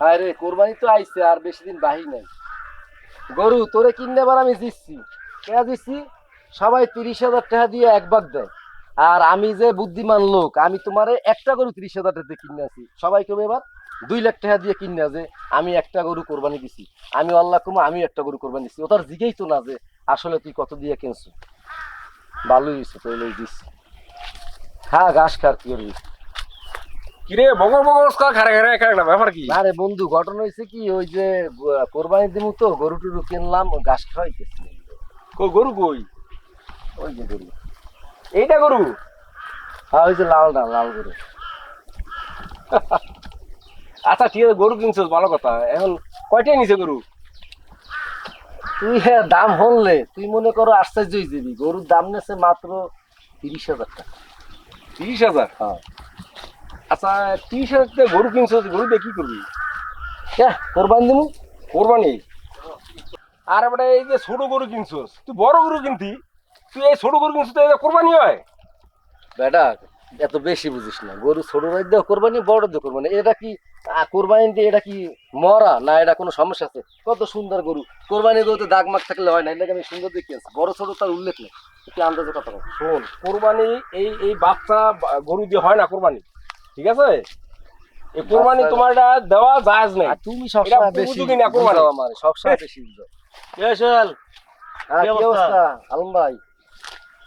আরে কোরবানি তো আইছে, আর বেশি দিন বাহি নাই। গরু, তোরে কিনে এবার আমি দিচ্ছি। টাকা দিচ্ছি, সবাই তিরিশ হাজার টাকা দিয়ে এক ভাগ দেয়। আর আমি যে বুদ্ধিমান লোক, আমি তোমারে একটা গরু তিরিশ হাজার টাকা দিয়ে কিনে আছি সবাই কেউ এবার? দুই লাখ টাকা দিয়ে কিনে যে আমি একটা গরু কোরবানি দিছি। আমি আল্লাহ কুমা আমি একটা গরু কোরবানি দিছি। ও তার জিগেই তো না যে, আসলে তুই কত দিয়ে কিনছো। ভালোই হয়েছে তো দিচ্ছি হ্যাঁ ঘাস খার কি করবি কিরে বগর বগর খারা খারা একা একটা ব্যাপার কি? আরে বন্ধু ঘটনা হয়েছে কি ওই যে কোরবানি দিমু তো গরু টুরু কিনলাম ঘাস খাওয়াইতেছি। কই গরু কই? ওই যে গরু। এইটা গরু? হ্যাঁ ওই যে লাল না লাল গরু। আচ্ছা ঠিক আছে গরু কিনছো ভালো কথা। এখন কয়টাই নিছে গরু? তুই হ্যাঁ দাম হলে তুই মনে করো আশ্চর্য হয়ে যাবি গরুর দাম নেছে মাত্র তিরিশ হাজার টাকা। তিরিশ হাজার? হ্যাঁ। আচ্ছা তিরিশ হাজার গরু কিনছিস গরু দিয়ে কি করবি? হ্যাঁ কোরবানি দিমু? কোরবানি। আর এবারে এই যে ছোট গরু কিনছিস তুই বড় গরু কিনতি তুই এই ছোট গরু কিনছিস তো এটা কোরবানি হয়? বেটা এত বেশি বুঝিস না গরু ছোট রাজ্য কোরবানি বড় দিয়ে কোরবানি। এটা কি কোরবানি দিয়ে এটা কি মরা না এটা কোনো সমস্যা আছে? কত সুন্দর গরু কোরবানি গরুতে দাগ মাগ থাকলে হয় না এটাকে আমি সুন্দর দেখে আছি বড় ছোট তার উল্লেখ নেই একটু আন্দাজে কথা বল। শোন কোরবানি এই এই বাচ্চা বা- গরু দিয়ে হয় না কোরবানি। ঠিক আছে? এই কোরবানি তোমার এটা দেওয়া জায়েজ নেই। তুমি সবসময় বেশি বুঝুকি না কোরবানি। আমার সবসময় বেশি হ্যাঁ কি অবস্থা? আলম ভাই।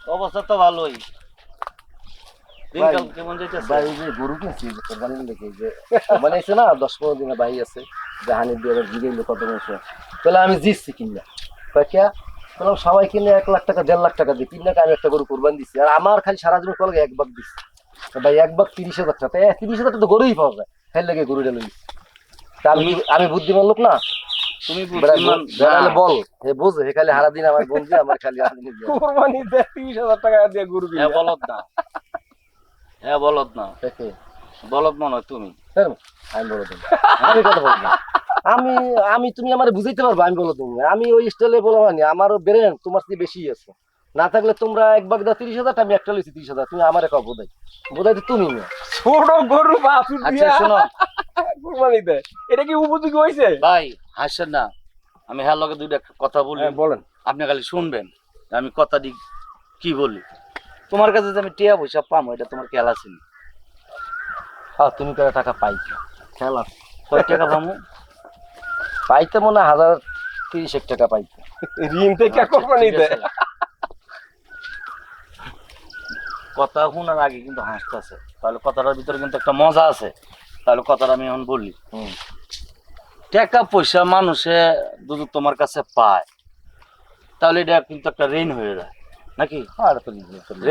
অবস্থা তো ভালোই। দিনকাল কেমন যাইতেছে? ভাই এই যে গরু কিনছি কোরবানি লেগে যে মানে এসে না দশ পনেরো দিনে ভাই আছে দিয়ে জিগে কত তাহলে আমি জিতছি কিনলাম কয় কে? বললাম সবাই কিনে এক লাখ টাকা দেড় লাখ টাকা দিই তিন লাখ আমি একটা গরু কোরবানি দিচ্ছি আর আমার খালি সারা জীবন কলকে এক বাগ দিচ্ছি ভাই এক বাগ তিরিশ হাজার টাকা। এ, তিরিশ হাজার টাকা তো গরুই পাওয়া যায়। লেগে গরু ডেলে দিচ্ছি আমি আমি বুদ্ধিমান লোক না? তুমি বেড়া- বুদ্ধিমান বেড়ালে না। বল। হে বোঝে খালি হারা দিন আমার বন্ধু আমার খালি কোরবানি দেয় তিরিশ হাজার টাকা দিয়ে গরু হ্যাঁ বলদ না। হ্যাঁ বলদ না। বলদ মনে হয় তুমি। হ্যাঁ, আমি আমি কথা বলব। আমি আমি তুমি আমার বুঝাইতে পারব আমি আমি ওই স্টাইলে বলা আমারও বেরেন তোমার থেকে বেশি আছে। না থাকলে তোমরা এক বাগ দাও তিরিশ হাজার আমি একটা লইছি তিরিশ হাজার। তুমি আমার এক বোধাই। বোধাই তো তুমি ছোট গরু বাছুর আচ্ছা শোনো। কোরবানি দেয় এটা কি উপযোগী হয়েছে ভাই হাসেন না। আমি হ্যাঁ লগে দুইটা কথা বলি। হ্যাঁ, বলেন। আপনি খালি শুনবেন। আমি কথা দি কি বলি। তোমার কাছে যে আমি টিয়া পয়সা পাম এটা তোমার খেয়াল আছে হ্যাঁ তুমি করে টাকা পাইছো। খেলা কয় টাকা পাবো পাইতে মনে হয় হাজার তিরিশ এক টাকা পাইতে ঋণ থেকে আচ্ছা, কোরবানি দেয় আছে। কথা শোনার আগে কিন্তু হাসতেছে। তাহলে কথাটার ভিতরে কিন্তু একটা মজা আছে। তাহলে কথাটা আমি এখন বলি টাকা পয়সা মানুষে যদি তোমার কাছে পায় তাহলে এটা কিন্তু একটা ঋণ হয়ে যায়। নাকি?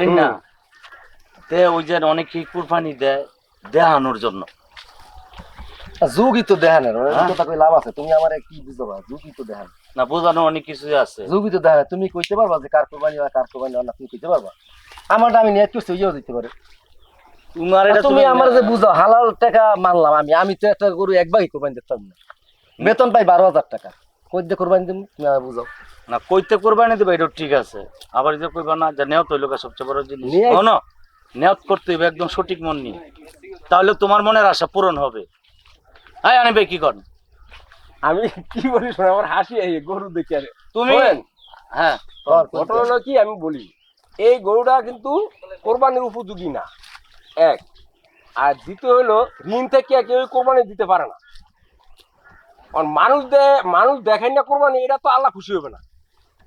ঋণ না। তে ওই যে অনেকেই কুরবানি দেয় দেহানোর জন্য। যুগই তো হ্যাঁ? কথা কই লাভ আছে। তুমি আমার কি বুঝবা? যুগই তো দেখান না বোঝানো অনেক কিছুই আছে। যুগই তো তুমি কইতে পারবা যে কার কোরবানি হয় কার কোরবানি হয় না তুমি কইতে পারবা? আমারটা আমি নিয়ে একটু সইয়াও দিতে পারে। তোমার এটা তুমি আমার যে বুঝো হালাল টাকা মানলাম আমি আমি তো একটা গরু একবারই কোরবানি দিতাম না। বেতন পাই বারো হাজার টাকা। কইতে কোরবানি দিম তুমি আমার বুঝাও। না কইতে কোরবানি দেবে এটা ঠিক আছে। আবার যে কইবা না যে নেওয়া তৈল সবচেয়ে বড় জিনিস। নিয়ে শোনো নেওয়াত করতে হবে একদম সঠিক মন নিয়ে। তাহলে তোমার মনের আশা পূরণ হবে। হ্যাঁ আনি ভাই কি করেন আমি কি বলি শোনো আমার হাসি গরু দেখে তুমি? হ্যাঁ কর, কর, ঘটনা কি আমি বলি। এই গরুটা কিন্তু কোরবানির উপযোগী না। এক। আর দ্বিতীয় হলো ঋণ থেকে কেউ কোরবানি দিতে পারে না। আর মানুষ মানুষ দেখায় না কোরবানি এটা তো আল্লাহ খুশি হবে না।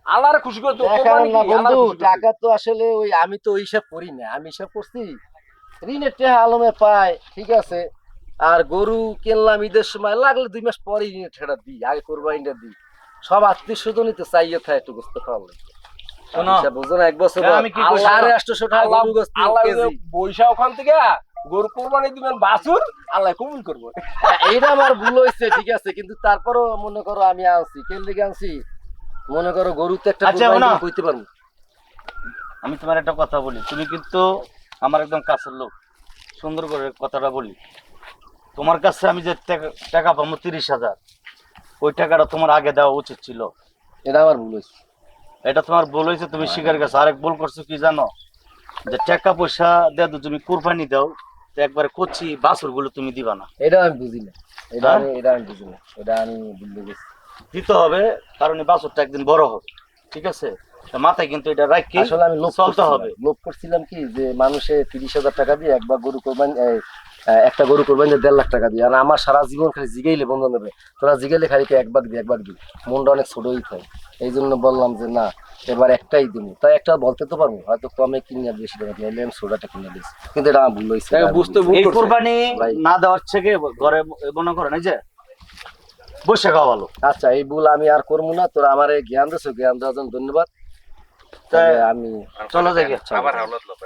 আল্লাহরে খুশি করতে দেখান বন্ধু টাকা তো আসলে ওই আমি তো ওই হিসাব করি না আমি হিসাব করছি ঋণের টাকা আলমে পায় ঠিক আছে? আর গরু কিনলাম ঈদের সময় লাগলে দুই মাস পরে ঋণের টাকাটা দিই আগে কোরবানিটা দিই। সব আত্মীয় স্বজনই তো চাইয়ে থাকে একটু গোস্ত খাওয়া এক বছর হ্যাঁ, আমি কি টাকা গরু গোস্ত আল্লাহ কেজি। বৈশা ওখান থেকে গরু কোরবানি দিবেন বাছুর আল্লাহ কবুল করব। হ্যাঁ, এইটা আমার ভুল হয়েছে ঠিক আছে কিন্তু তারপরও মনে করো আমি আনছি কেন দিকে আনছি? মনে করো গরু তো একটা আচ্ছা, কইতে পারব। আমি তোমার একটা কথা বলি তুমি কিন্তু আমার একদম কাছের লোক। সুন্দর করে কথাটা বলি। তোমার কাছে আমি যে টাকা- টাকা পাবো তিরিশ হাজার ওই টাকাটা তোমার আগে দেওয়া উচিত ছিল। এটা আমার ভুল হয়েছে। এটা তোমার ভুল হয়েছে তুমি স্বীকার গেছো আরেক ভুল করছ কি জানো? যে টাকা পয়সা দেয় তো তুমি কুরবানি দাও তো একবারে কচি বাছুরগুলো তুমি দিবা না। এটা আমি বুঝি না। এটা হ্যাঁ? আমি এটা আমি বুঝি না। এটা আমি বুঝতে গেছি দিতে হবে কারণ এই বাছরটা একদিন বড় হবে। ঠিক আছে? মাথায় কিন্তু এটা রাখি আসলে আমি লোভ চলতে করছিলাম। হবে। লোভ করছিলাম কি যে মানুষে তিরিশ হাজার টাকা দিয়ে একবার গরু কোরবানি একটা গরু কোরবানি দিয়ে দেড় লাখ টাকা দিয়ে। আর আমার সারা জীবন খালি জিগাইলে বন্ধু নেবে তোরা জিগাইলে খালি একবার দি একবার দি। মনটা অনেক ছোটই থাকে এই জন্য বললাম যে না এবার একটাই দিন তাই একটা বলতে তো পারব হয়তো কমে কিনে বেশি টাকা দিয়ে। আমি সোডাটা কিনে দিয়েছি কিন্তু এটা আমার ভুল হয়েছে বুঝতে এই কোরবানি ভাই। না দেওয়ার থেকে ঘরে মনে করেন এই যে বসে খাওয়া ভালো। আচ্ছা এই ভুল আমি আর করব না। তোরা আমার এই জ্ঞান দিছো জ্ঞান দেওয়ার জন্য ধন্যবাদ। আমি চলো দেখে। আবার হাওলাত লোক